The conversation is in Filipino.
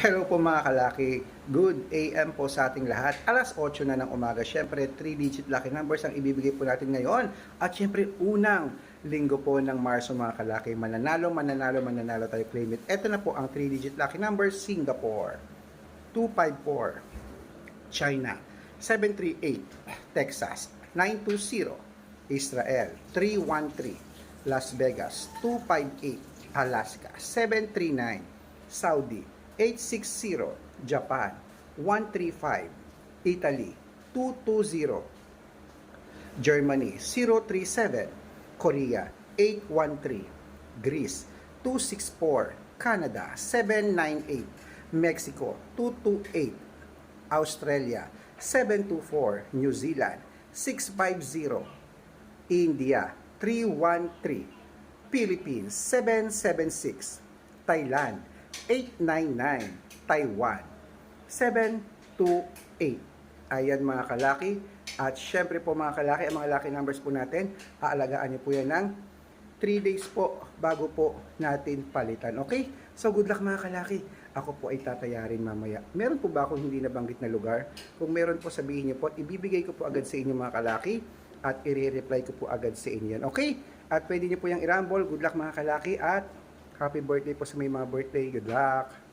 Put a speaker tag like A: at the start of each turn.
A: Hello po mga kalaki. Good AM po sa ating lahat. Alas 8 na ng umaga. Siyempre, 3-digit lucky numbers ang ibibigay po natin ngayon. At siyempre, unang linggo po ng Marso mga kalaki. Mananalo, mananalo, mananalo tayo claim it. Ito na po ang 3-digit lucky numbers. Singapore. 254. China. 738. Texas. 920. Israel. 313. Las Vegas. 258. Alaska. 739. Saudi. 860. Japan. 135. Italy. 220. Germany 037, Korea 813, Greece 264, Canada 798, Mexico 228, Australia 724, New Zealand 650, India 313, Philippines 776, Thailand 899, Taiwan 728. Ayan mga kalaki. At syempre po mga kalaki, ang mga lucky numbers po natin, aalagaan niyo po yan ng 3 days po bago po natin palitan. Okay? So good luck mga kalaki. Ako po ay tatayarin mamaya. Meron po ba akong hindi nabanggit na lugar? Kung meron po sabihin niyo po, ibibigay ko po agad sa inyo mga kalaki at i-reply ko po agad sa inyo. Okay? At pwede niyo po yung i-rumble. Good luck mga kalaki at happy birthday po sa may mga birthday. Good luck!